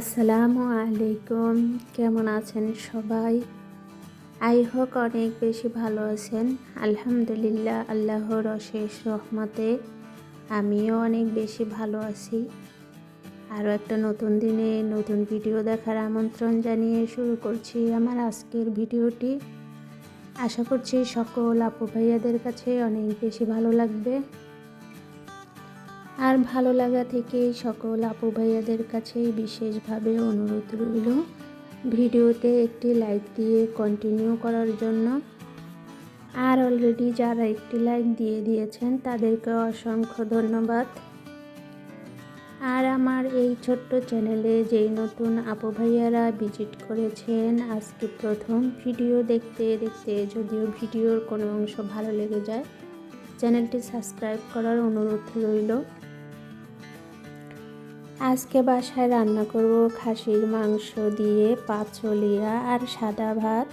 আসসালামু আলাইকুম। কেমন আছেন সবাই? আই হোক অনেক বেশি ভালো আছেন। আলহামদুলিল্লাহ, আল্লাহর অশেষ রহমতে আমিও অনেক বেশি ভালো আছি। আরও একটা নতুন দিনে নতুন ভিডিও দেখার আমন্ত্রণ জানিয়ে শুরু করছি আমার আজকের ভিডিওটি। আশা করছি সকল আপু ভাইয়াদের কাছে অনেক বেশি ভালো লাগবে। আর ভালো লাগা থেকে সকল আপু ভাইয়াদের কাছে বিশেষভাবে অনুরোধ রইল ভিডিওতে একটি লাইক দিয়ে কন্টিনিউ করার জন্য। আর অলরেডি যারা একটি লাইক দিয়ে দিয়েছেন, তাদেরকে অসংখ্য ধন্যবাদ। আর আমার এই ছোট্ট চ্যানেলে যেই নতুন আপু ভাইয়ারা ভিজিট করেছেন, আজকে প্রথম ভিডিও দেখতে দেখতে যদিও ভিডিওর কোনো অংশ ভালো লেগে যায় চ্যানেলটি সাবস্ক্রাইব করার অনুরোধ রইল। আজকে বাসায় রান্না করব খাসির মাংস দিয়ে পাঁচলিয়া আর সাদা ভাত।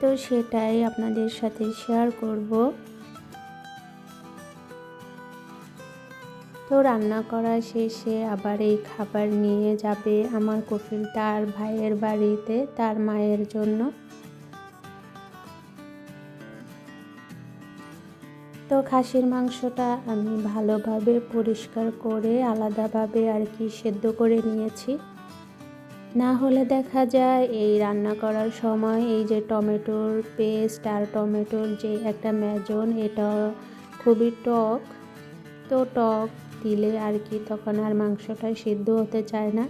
তো সেটাই আপনাদের সাথে শেয়ার করব। তো রান্না করা শেষে আবার এই খাবার নিয়ে যাবে আমার কফিল তার ভাইয়ের বাড়িতে তার মায়ের জন্য। তো খাসির মাংসটা আমি ভালোভাবে পরিষ্কার করে আলাদাভাবে আর কি সেদ্ধ করে নিয়েছি। না হলে দেখা যায় এই রান্না করার সময় এই যে টমেটোর পেস্ট আর টমেটোর যে একটা ম্যাজন এটা খুবই টক। তো টক দিলে আর কি তখন আর মাংসটা সেদ্ধ হতে চায় না।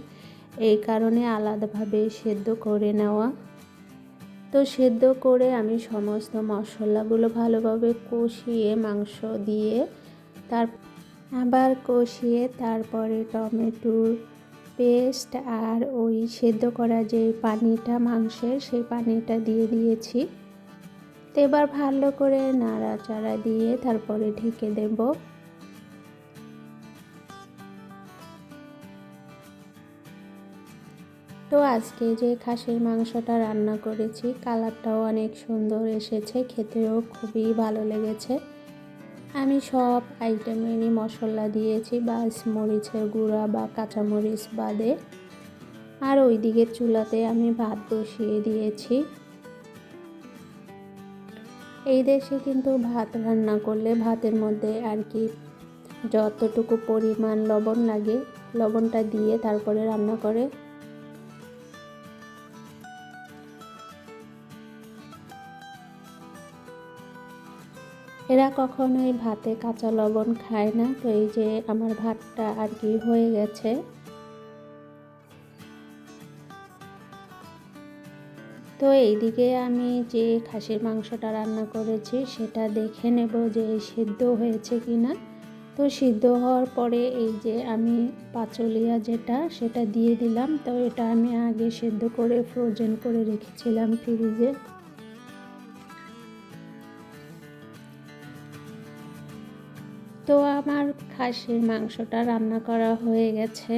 এই কারণে আলাদাভাবে সেদ্ধ করে নেওয়া। তো সেদ্ধ করে আমি সমস্ত মশলাগুলো ভালোভাবে কষিয়ে মাংস দিয়ে তার আবার কষিয়ে তারপরে টমেটোর পেস্ট আর ওই সেদ্ধ করা যে পানিটা মাংসের সেই পানিটা দিয়ে দিয়েছি। তো এবার ভালো করে নাড়াচাড়া দিয়ে তারপরে ঢেকে দেবো। তো আজকে যে খাসির মাংসটা রান্না করেছি, কালারটাও অনেক সুন্দর এসেছে, খেতেও খুবই ভালো লেগেছে। আমি সব আইটেমেরই মশলা দিয়েছি বা মরিচের গুঁড়া বা কাঁচামরিচ বাদে। আর ওই দিকের চুলাতে আমি ভাত বসিয়ে দিয়েছি। এই দেশে কিন্তু ভাত রান্না করলে ভাতের মধ্যে আর কি যতটুকু পরিমাণ লবণ লাগে, লবণটা দিয়ে তারপরে রান্না করে এরা কখনোই ভাতে কাঁচা লবণ খায় না। তো এই যে আমার ভাতটা আর কি হয়ে গেছে। তো এইদিকে আমি যে খাসির মাংসটা রান্না করেছি, সেটা দেখে নেব যে সিদ্ধ হয়েছে কি না তো সিদ্ধ হওয়ার পরে এই যে আমি পাচলিয়া যেটা, সেটা দিয়ে দিলাম। তো এটা আমি আগে সেদ্ধ করে ফ্রোজেন করে রেখেছিলাম ফ্রিজে তো আমার খাসির মাংসটা রান্না করা হয়ে গেছে।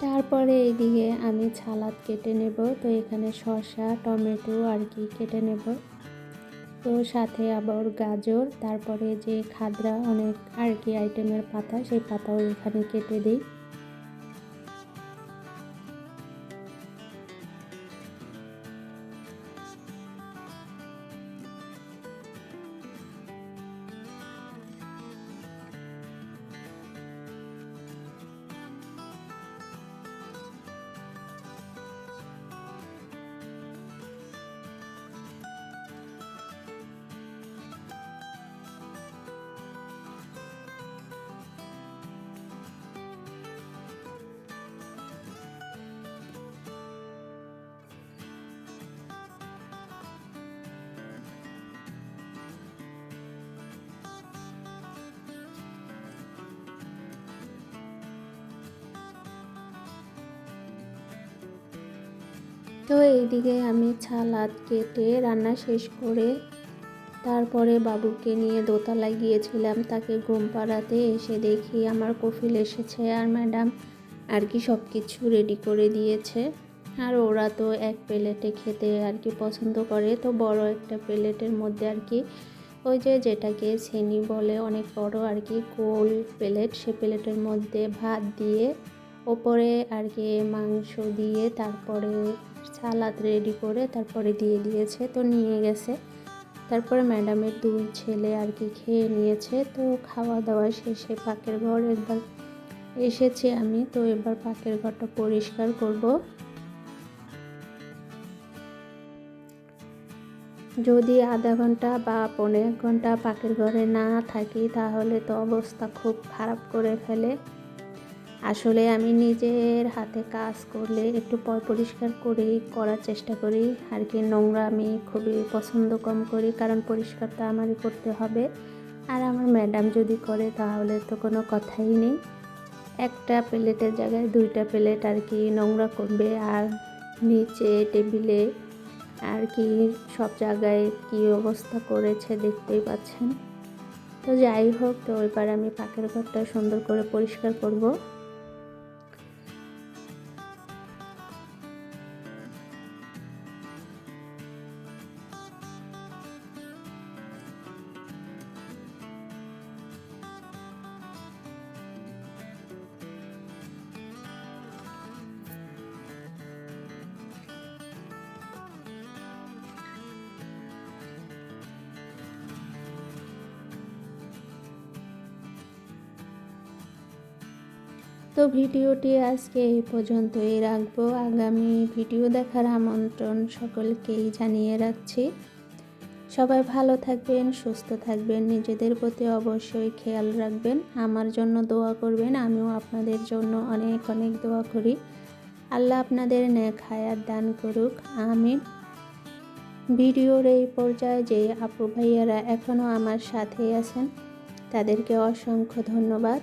তারপরে এইদিকে আমি ছালাদ কেটে নেব। তো এখানে শসা, টমেটো আর কি কেটে নেব। তো সাথে আবার গাজর, তারপরে যে খাদরা অনেক আর কি আইটেমের পাতা, সেই পাতাও এখানে কেটে দিই। তো এইদিকে আমি ছালাদ কেটে রান্না শেষ করে তারপরে বাবুকে নিয়ে দোতলায় গিয়েছিলাম। তাকে ঘুম পাড়াতে এসে দেখি আমার কফিল এসেছে আর ম্যাডাম আর কি সব কিছু রেডি করে দিয়েছে। আর ওরা তো এক প্লেটে খেতে আর কি পছন্দ করে, তো বড় একটা প্লেটের মধ্যে আর কি ওই যে যেটাকে সেনি বলে, অনেক বড় আর কি গোল প্লেট, সে প্লেটের মধ্যে ভাত দিয়ে ওপরে আর কি মাংস দিয়ে তারপরে সালাদ রেডি করে তারপরে দিয়ে দিয়েছে, তো নিয়ে গেছে। তারপরে ম্যাডামের দুই ছেলে আর কি খেয়ে নিয়েছে, তো খাওয়া দাওয়া শেষে পাকের ঘর একবার এসেছি আমি, তো এবার পাকের ঘরটা পরিষ্কার করব। যদি আধা ঘণ্টা বা পনেরো ঘণ্টা পাকের ঘরে না থাকি, তাহলে তো অবস্থা খুব খারাপ করে ফেলে। আসলে আমি নিজের হাতে কাজ করলে একটু পর পরিষ্কার করেই করার চেষ্টা করি। আর কি নোংরা আমি খুবই পছন্দ কম করি, কারণ পরিষ্কারটা আমারই করতে হবে। আর আমার ম্যাডাম যদি করে তাহলে তো কোনো কথাই নেই। একটা প্লেটের জায়গায় দুইটা প্লেট আর কি নোংরা করবে, আর নিচে টেবিলে আর কি সব জায়গায় কি অবস্থা করেছে দেখতেই পাচ্ছেন। তো যাই হোক, তো এবার আমি পাকের ঘরটা সুন্দর করে পরিষ্কার করব। তো ভিডিওটি আজকে এই পর্যন্তই রাখব। আগামী ভিডিও দেখার আমন্ত্রণ সকলকেই জানিয়ে রাখছি। সবাই ভালো থাকবেন, সুস্থ থাকবেন, নিজেদের প্রতি অবশ্যই খেয়াল রাখবেন। আমার জন্য দোয়া করবেন, আমিও আপনাদের জন্য অনেক অনেক দোয়া করি। আল্লাহ আপনাদের নেক হায়াত দান করুক আমি ভিডিওর এই পর্যায়ে যে আপু ভাইয়ারা এখনও আমার সাথেই আছেন, তাদেরকে অসংখ্য ধন্যবাদ।